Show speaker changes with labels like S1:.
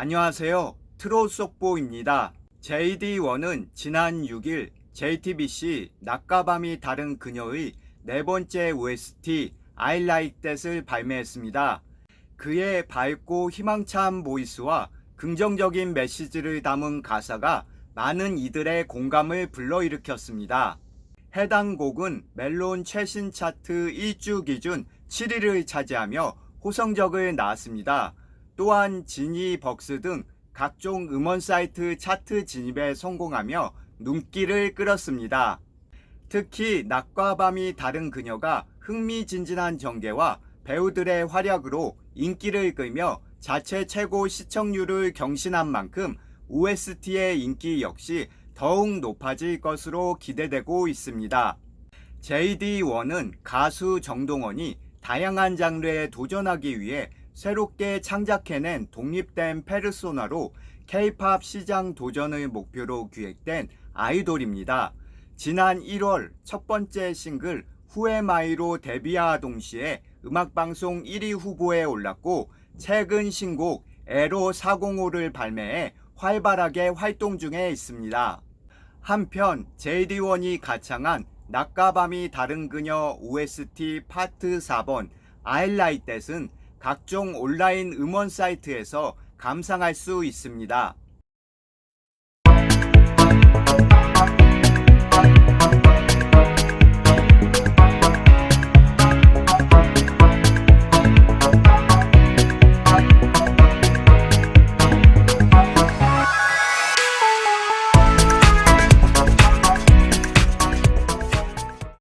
S1: 안녕하세요. 트롯 속보입니다. JD1은 지난 6일 JTBC 낮과 밤이 다른 그녀의 네 번째 OST I Like That을 발매했습니다. 그의 밝고 희망찬 보이스와 긍정적인 메시지를 담은 가사가 많은 이들의 공감을 불러일으켰습니다. 해당 곡은 멜론 최신 차트 1주 기준 7위를 차지하며 호성적을 낳았습니다. 또한 지니 벅스 등 각종 음원 사이트 차트 진입에 성공하며 눈길을 끌었습니다. 특히 낮과 밤이 다른 그녀가 흥미진진한 전개와 배우들의 활약으로 인기를 끌며 자체 최고 시청률을 경신한 만큼 OST의 인기 역시 더욱 높아질 것으로 기대되고 있습니다. JD1은 가수 정동원이 다양한 장르에 도전하기 위해 새롭게 창작해낸 독립된 페르소나로 K-팝 시장 도전을 목표로 기획된 아이돌입니다. 지난 1월 첫 번째 싱글 후에마이로 데뷔와 동시에 음악방송 1위 후보에 올랐고 최근 신곡 에로 405를 발매해 활발하게 활동 중에 있습니다. 한편 JD1이 가창한 낮과 밤이 다른 그녀 OST 파트 4번 I Like That은 각종 온라인 음원 사이트에서 감상할 수 있습니다.